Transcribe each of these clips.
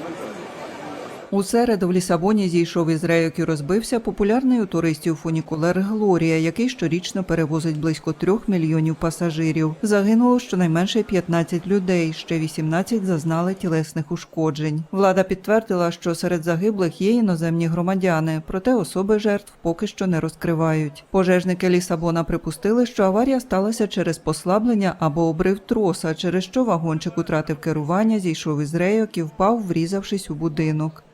Gracias. У середу в Лісабоні зійшов із рейок і розбився популярний у туристів фунікулер Глорія, який щорічно перевозить близько трьох мільйонів пасажирів. Загинуло щонайменше 15 людей, ще 18 зазнали тілесних ушкоджень. Влада підтвердила, що серед загиблих є іноземні громадяни, проте особи жертв поки що не розкривають. Пожежники Лісабона припустили, що аварія сталася через послаблення або обрив троса, через що вагончик утратив керування, зійшов із рейок і впав, врізавшись у будинок.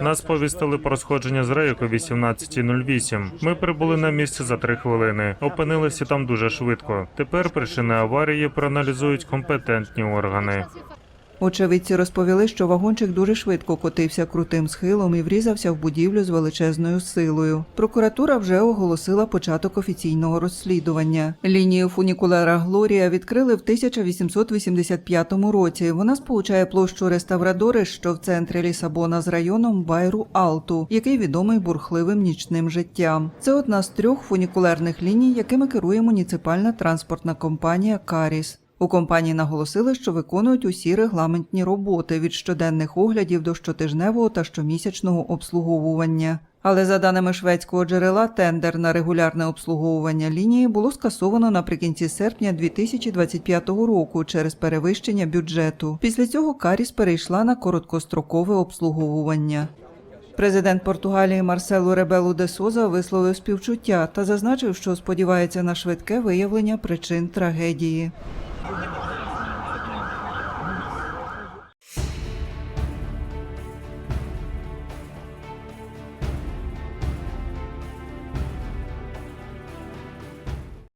Нас повістили про сходження з рейку о 18.08. Ми прибули на місце за три хвилини. Опинилися там дуже швидко. Тепер причини аварії проаналізують компетентні органи. Очевидці розповіли, що вагончик дуже швидко котився крутим схилом і врізався в будівлю з величезною силою. Прокуратура вже оголосила початок офіційного розслідування. Лінію фунікулера Глорія відкрили в 1885 році. Вона сполучає площу Реставрадори, що в центрі Лісабона з районом Байру Алту, який відомий бурхливим нічним життям. Це одна з трьох фунікулерних ліній, якими керує муніципальна транспортна компанія Каріс. У компанії наголосили, що виконують усі регламентні роботи від щоденних оглядів до щотижневого та щомісячного обслуговування. Але за даними шведського джерела, тендер на регулярне обслуговування лінії було скасовано наприкінці серпня 2025 року через перевищення бюджету. Після цього Каріс перейшла на короткострокове обслуговування. Президент Португалії Марселу Ребелу де Соза висловив співчуття та зазначив, що сподівається на швидке виявлення причин трагедії. Thank you.